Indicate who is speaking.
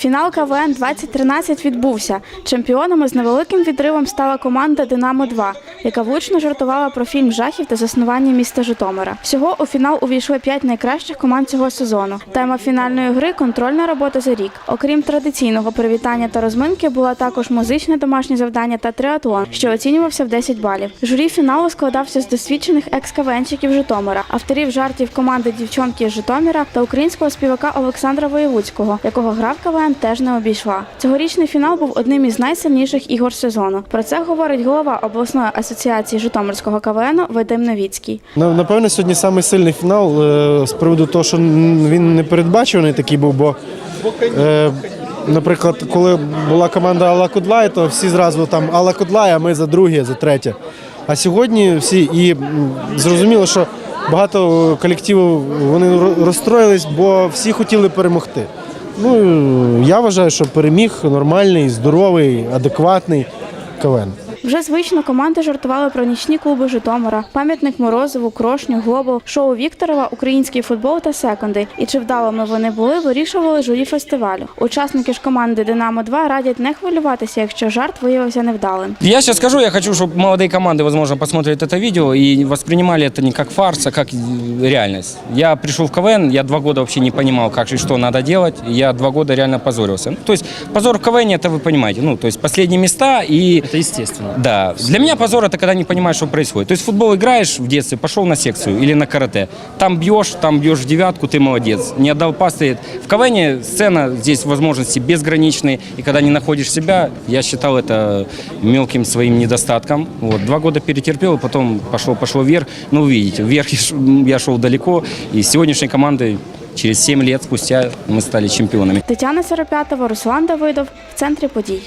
Speaker 1: Фінал КВН 2013 відбувся. Чемпіонами з невеликим відривом стала команда Динамо 2 яка влучно жартувала про фільм жахів та заснування міста Житомира. Всього у фінал увійшли п'ять найкращих команд цього сезону. Тема фінальної гри контрольна робота за рік. Окрім традиційного привітання та розминки, була також музичне домашнє завдання та триатлон, що оцінювався в 10 балів. Журі фіналу складався з досвідчених екс-кавенщиків Житомира, авторів жартів команди дівчонки з Житомира та українського співака Олександра Воєвудського, якого гра в КВН теж не обійшла. Цьогорічний фінал був одним із найсильніших ігор сезону. Про це говорить голова обласної асоціації Житомирського КВН Вадим Новіцький.
Speaker 2: Напевно, сьогодні самий сильний фінал е, з приводу того, що він не передбачуваний такий був, бо, е, наприклад, коли була команда Алла Кудлай, то всі зразу там Алла Кудлай, а ми за друге, за третє. А сьогодні всі і зрозуміло, що багато колективів вони розстроїлись, бо всі хотіли перемогти. Ну, я вважаю, що переміг нормальний, здоровий, адекватний КВН.
Speaker 1: Вже звично команди жартували про нічні клуби Житомира, пам'ятник Морозову, Крошню, Глобал, шоу Вікторова, український футбол та секонди. І чи вдалими вони були, вирішували журі фестивалю. Учасники ж команди Динамо 2 радять не хвилюватися, якщо жарт виявився невдалим.
Speaker 3: Я сейчас скажу, я хочу, чтобы молодые команды, возможно, посмотрели это видео и воспринимали это не как фарс, а как э, реальность. Я пришел в КВН, я два года вообще не понимал, как и что надо делать. Я два года реально позорился. Ну, то есть позор в КВН, это вы понимаете, ну, то есть последние места и...
Speaker 4: Это естественно.
Speaker 3: Да. Для меня позор это когда не понимаешь, что происходит. То есть в футбол играешь в детстве, пошел на секцию или на карате. Там бьешь, там бьешь девятку, ты молодец. Не отдал пасы. В КВН сцена, здесь возможности безграничные. И когда не находишь себя, я считал это мелким своим недостатком. Вот. Два года перетерпел, потом пошло, пошло вверх. Ну, увидите, вверх я шел далеко. И с сегодняшней командой через 7 лет спустя мы стали чемпионами.
Speaker 1: Тетяна Сиропятова, Руслан Давидов в центрі подій.